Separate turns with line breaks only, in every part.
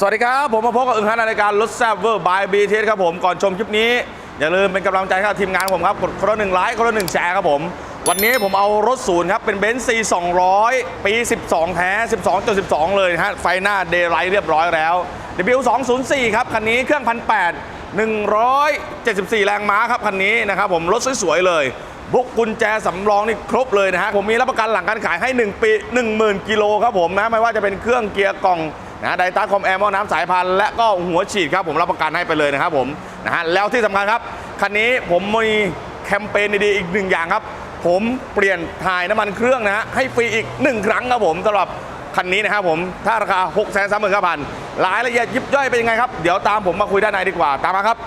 สวัสดีครับ ผมมาพบกับอึ่งฮันในรายการรถแซ่บเวอร์บายบีเทสครับผมก่อนชมคลิปนี้ อย่าลืมเป็นกำลังใจให้กับทีมงานผมครับกดคนละหนึ่งไลค์คนละหนึ่งแชร์ครับผม วันนี้ผมเอารถศูนย์ครับ เป็นเบนซ์ C 200ปี 12 แท้ 12.12 เลยนะฮะ ไฟหน้าเดย์ไลท์เรียบร้อยแล้ว W 204 ครับคันนี้เครื่องพันแปด174 แรงม้าครับคันนี้นะครับผมรถสวยๆเลยบุกกุญแจสำรองนี่ครบเลยนะฮะผมมีรับประกันหลังการขายให้ 1 ปี 10,000 กิโลครับผมนะไม่ว่าจะเป็นเครื่องเกียร์กล่อง นะไดต้าคอมแอร์หม้อน้ำสายพันธุ์และก็หัวฉีดครับผมรับประกันให้ไปเลยนะครับผมนะฮะแล้วที่สำคัญครับคันนี้ผมมีแคมเปญดีๆอีกหนึ่งอย่างครับ ผมเปลี่ยนถ่ายน้ำมันเครื่องนะฮะให้ฟรีอีก 1 ครั้งครับผมสำหรับคันนี้นะครับผมถ้าราคา 6 3 9 0 0 0รายละเอียดยิบย่อยเป็นยังไงครับ เดี๋ยวตามผมมาคุยด้านในดีกว่าตามมาครับ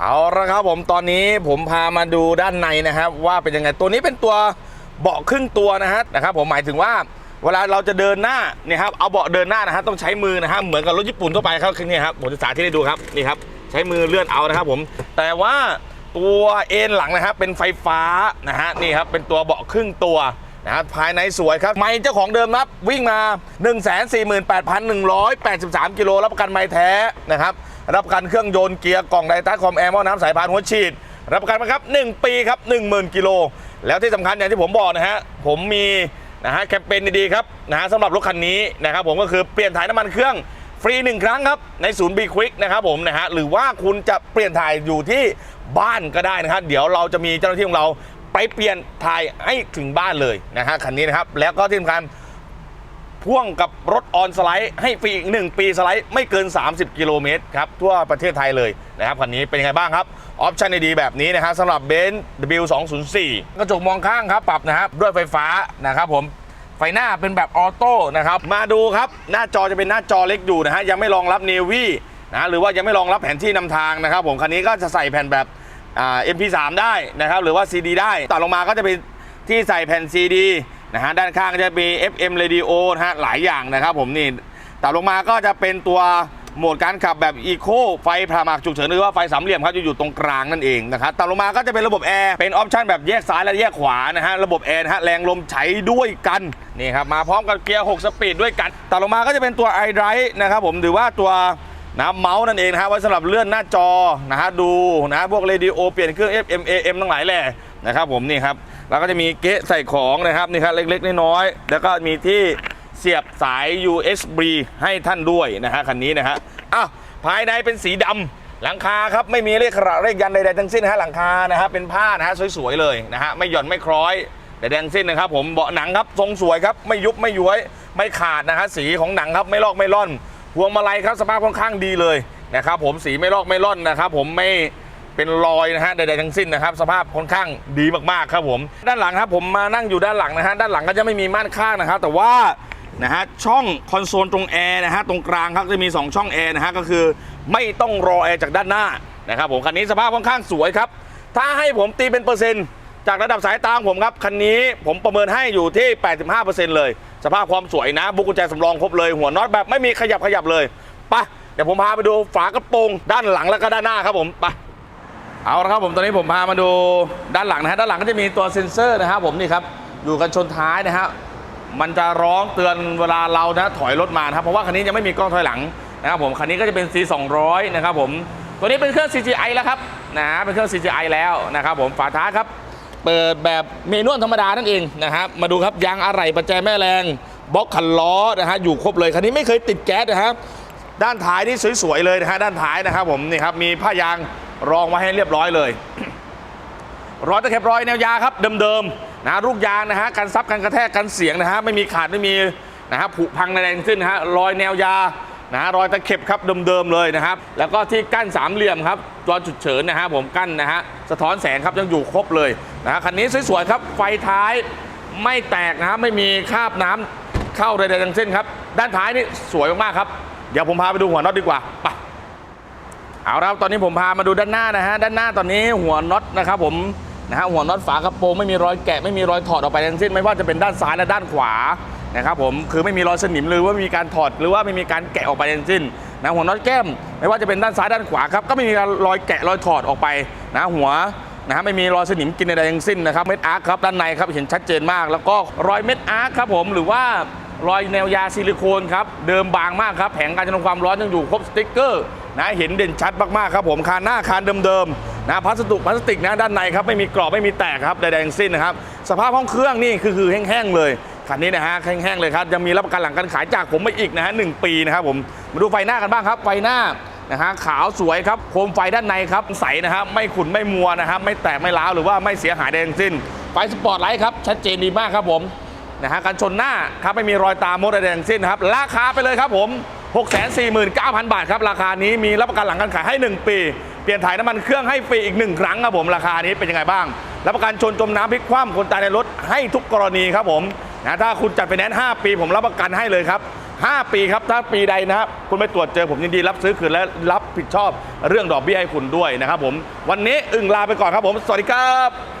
เอาละครับผมตอนนี้ผมพามาดูด้านในนะครับ ว่าเป็นยังไงตัวนี้เป็นตัวเบาะครึ่งตัวนะฮะนะครับผมหมายถึงว่า เวลาเราจะเดินหน้าเนี่ยครับเอาเบาะเดินหน้านะฮะต้องใช้มือนะฮะเหมือนกับรถญี่ปุ่นทั่วไปครับคือนี่ครับผมจะสาธิตให้ดูครับนี่ครับใช้มือเลื่อนเอานะครับผมแต่ว่าตัวเอ็นหลังนะครับเป็นไฟฟ้านะฮะนี่ครับเป็นตัวเบาะครึ่งตัวนะครับภายในสวยครับ ไม่เจ้าของเดิมครับวิ่งมา 148,183 กิโลรับประกันไม่แท้นะครับ รับประกันเครื่องยนต์เกียร์กล่องไดต้าคอมแอร์หม้อน้ำสายพานหัวฉีด รับประกันมาครับ 1 ปีครับ 10,000 กิโล แล้วที่สำคัญอย่างที่ผมบอกนะฮะผมมี นะฮะแคมเปญดีๆครับนะฮะสำหรับรถคันนี้นะครับผมก็คือเปลี่ยนถ่ายน้ำมันเครื่องฟรี 1 ครั้งครับ ในศูนย์บีควิกนะครับผมนะฮะหรือว่าคุณจะเปลี่ยนถ่ายอยู่ที่บ้านก็ได้นะครับเดี๋ยวเราจะมีเจ้าหน้าที่ของเราไปเปลี่ยนถ่ายให้ถึงบ้านเลยนะฮะคันนี้นะครับแล้วก็ที่สำคัญ พ่วงกับรถออนสไลด์ให้ฟรีอีก 1 ปีสไลด์ไม่เกิน 30 กิโลเมตรครับทั่วประเทศไทยเลยนะครับคันนี้เป็นยังไงบ้างครับออปชั่นดีๆแบบนี้นะครับสำหรับเบนซ์ W204 กระจกมองข้างครับปรับนะครับด้วยไฟฟ้านะครับผมไฟหน้าเป็นแบบออโต้นะครับมาดูครับหน้าจอจะเป็นหน้าจอเล็กอยู่นะฮะยังไม่รองรับ Navy นะหรือว่ายังไม่รองรับแผนที่นำทางนะครับ ผมคันนี้ก็จะใส่แผ่นแบบอ่า MP3 ได้นะครับหรือว่า CD ได้ต่อลงมาก็จะเป็นที่ใส่แผ่น CD นะฮะด้านข้างก็จะมี FM radio นะฮะหลายอย่างนะครับผมนี่ต่อลงมาก็จะเป็นตัวโหมดการขับแบบ Eco ไฟผ่าหมากฉุกเฉินหรือว่าไฟสามเหลี่ยมครับจะอยู่ตรงกลางนั่นเองนะครับต่อลงมาก็จะเป็นระบบแอร์เป็นออปชันแบบแยกซ้ายและแยกขวานะฮะระบบแอร์นะฮะแรงลมใช้ด้วยกันนี่ครับมาพร้อมกับเกียร์ 6 สปีดด้วยกันต่อลงมาก็จะเป็นตัว iDrive นะครับผมหรือว่าตัวนะเมาส์นั่นเองนะฮะไว้สำหรับเลื่อนหน้าจอนะฮะดูนะฮะพวกเรดิโอเปลี่ยนเครื่อง FM AM ทั้งหลายแหละนะครับผมนี่ครับ แล้วก็จะมีเกะใส่ของนะครับนี่ครับเล็กๆน้อยๆแล้วก็มีที่เสียบสาย USB ให้ท่านด้วยนะฮะคันนี้นะฮะอ้าวภายในเป็นสีดำหลังคาครับไม่มีเลขขระเลขยันใดๆทั้งสิ้นนะฮะหลังคานะฮะเป็นผ้านะฮะสวยๆเลยนะฮะไม่หย่อนไม่คล้อยใดๆทั้งสิ้นนะครับ ผมเบาะหนังครับทรงสวยครับไม่ยุบไม่ย้วยไม่ขาดนะฮะสีของหนังครับไม่ลอกไม่ล่อนพวงมาลัยครับสภาพค่อนข้างดีเลยนะครับผมสีไม่ลอกไม่ล่อนนะครับผมไม่ เป็นรอยนะฮะใดๆทั้งสิ้นนะครับ สภาพค่อนข้างดีมากๆครับผม ด้านหลังครับผมมานั่งอยู่ด้านหลังนะฮะด้านหลังก็จะไม่มีม่านข้างนะครับ แต่ว่านะฮะช่องคอนโซลตรงแอร์นะฮะตรงกลางครับจะมี 2 ช่องแอร์นะฮะก็คือไม่ต้องรอแอร์จากด้านหน้านะครับผมคันนี้สภาพค่อนข้างสวยครับ ถ้าให้ผมตีเป็นเปอร์เซ็นต์จากระดับสายตาของผมครับคันนี้ผมประเมินให้อยู่ที่ 85%เลย สภาพความสวยนะ บุกกุญแจสำรองครบเลย หัวน็อตแบบไม่มีขยับขยับเลยไปะเดี๋ยวผมพาไปดูฝากระโปรงด้านหลังแล้วก็ด้านหน้าครับผมไป เอาละครับผมตอนนี้ผมพามาดูด้านหลังนะฮะด้านหลังก็จะมีตัวเซ็นเซอร์นะครับผมนี่ครับอยู่กันชนท้ายนะฮะมันจะร้องเตือนเวลาเรานะถอยรถมานะครับเพราะว่าคันนี้ยังไม่มีกล้องถอยหลังนะครับผมคันนี้ก็จะเป็น C 200นะครับผมตัวนี้เป็นเครื่อง CGI แล้วครับนะเป็นเครื่อง CGI แล้วนะครับผมฝาท้ายครับ เปิดแบบเมนวลธรรมดานั่นเองนะครับมาดูครับยางอะไหล่ประแจแม่แรงบล็อกคันล้อนะฮะอยู่ครบเลยคันนี้ไม่เคยติดแก๊สนะครับด้านท้ายนี่สวยๆเลยนะฮะด้านท้ายนะครับผมนี่ครับมีผ้ายาง รองไว้ให้เรียบร้อยเลยรอยตะเข็บรอยแนวยาครับเดิมๆนะลูกยางนะฮะกันซับกันกระแทกกันเสียงนะฮะไม่มีขาดไม่มีนะฮะผุพังใดๆทั้งสิ้นนะฮะรอยแนวยานะฮะรอยตะเข็บครับเดิมๆเลยนะครับ แล้วก็ที่กั้นสามเหลี่ยมครับตัวจุดเฉินนะฮะผมกั้นนะฮะสะท้อนแสงครับยังอยู่ครบเลยนะฮะคันนี้สวยๆครับไฟท้ายไม่แตกนะฮะไม่มีคราบน้ำเข้าใดๆทั้งสิ้นครับ ด้านท้ายนี่สวยมากๆครับ เดี๋ยวผมพาไปดูหัวน็อตดีกว่าไป เอาละครับตอนนี้ผมพามาดูด้านหน้านะฮะด้านหน้าตอนนี้หัวน็อตนะครับผมนะฮะหัวน็อตฝากระโปรงไม่มีรอยแกะไม่มีรอยถอดออกไปทั้งสิ้นไม่ว่าจะเป็นด้านซ้ายและด้านขวานะครับผมคือไม่มีรอยสนิมหรือว่ามีการถอดหรือว่าไม่มีการแกะออกไปทั้งสิ้นนะหัวน็อตแก้ม ไม่ว่าจะเป็นด้านซ้ายด้านขวาครับก็ไม่มีรอยแกะรอยถอดออกไปนะหัวนะฮะไม่มีรอยสนิมกินใดๆทั้งสิ้นนะครับเม็ดอาร์คครับด้านในครับเห็นชัดเจนมาก แล้วก็รอยเม็ดอาร์คครับผมหรือว่ารอยแนวยาซิลิโคนครับเดิมบางมากครับแผงการจำนวนความร้อนยังอยู่ครบสติ๊กเกอร์ นะเห็นเด่นชัดมากๆครับผมคานหน้าคานเดิมๆนะพลาสติกพลาสติกนะด้านในครับไม่มีกรอบไม่มีแตกครับใดๆทั้งสิ้นนะครับสภาพห้องเครื่องนี่คือคือแห้งๆเลยคันนี้นะฮะแห้งๆเลยครับยังมีรับประกันหลังการขายจากผมไปอีกนะฮะหนึ่งปีนะครับผมมาดูไฟหน้ากันบ้างครับ ไฟหน้านะฮะขาวสวยครับโคมไฟด้านในครับใสนะครับไม่ขุ่นไม่มัวนะครับไม่แตกไม่ร้าวหรือว่าไม่เสียหายใดทั้งสิ้น ไฟสปอร์ตไลท์ครับชัดเจนดีมากครับผมนะฮะกันชนหน้าครับไม่มีรอยตามดใดทั้งสิ้นครับราคาไปเลยครับผม 649,000 บาทครับ ราคานี้มีรับประกันหลังการขายให้ 1 ปี เปลี่ยนถ่ายน้ำมันเครื่องให้ฟรีอีก 1 ครั้งครับผมราคานี้เป็นยังไงบ้าง รับประกันชนจมน้ำพลิกคว่ำคนตายในรถให้ทุกกรณีครับผมนะถ้าคุณจัดไปแนนซ์5ปี ผมรับประกันให้เลยครับ 5 ปีครับ ถ้าปีใดนะครับคุณไปตรวจเจอผมยินดีรับซื้อคืนและรับผิดชอบเรื่องดอกเบี้ยให้คุณด้วยนะครับผมวันนี้อึ่งลาไปก่อนครับผม สวัสดีครับ